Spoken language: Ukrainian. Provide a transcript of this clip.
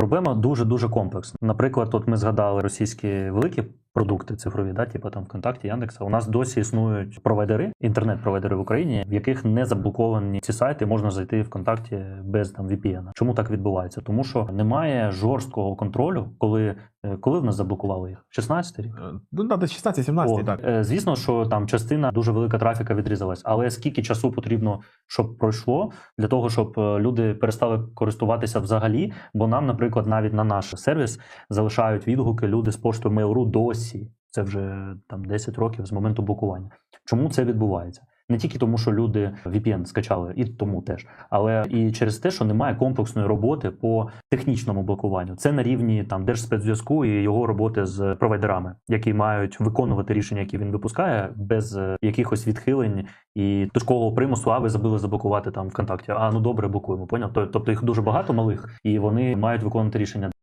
Проблема дуже дуже комплексна. Наприклад, от ми згадали російські великі продукти цифрові, да, типу там ВКонтакті, Яндекса. У нас досі існують провайдери, інтернет-провайдери в Україні, в яких не заблоковані ці сайти, можна зайти ВКонтакті без там VPN. Чому так відбувається? Тому що немає жорсткого контролю, коли, коли в нас заблокували їх? 16 рік. Е, Ну, да, десь 16-17, О, так. е, Звісно, що там частина дуже велика трафіка відрізалась, але скільки часу потрібно, щоб пройшло для того, щоб е, люди перестали користуватися взагалі? Бо нам, наприклад, навіть на наш сервіс залишають відгуки люди з поштою Mail.ru досі. Це вже там 10 років з моменту блокування. Чому це відбувається? Не тільки тому, що люди VPN скачали, і тому теж, але і через те, що немає комплексної роботи по технічному блокуванню. Це на рівні там держспецзв'язку і його роботи з провайдерами, які мають виконувати рішення, які він випускає, без е, якихось відхилень і точкового примусу. А ви забули заблокувати там ВКонтакті. А ну добре, блокуємо. Поняв? Тобто їх дуже багато малих, і вони мають виконувати рішення.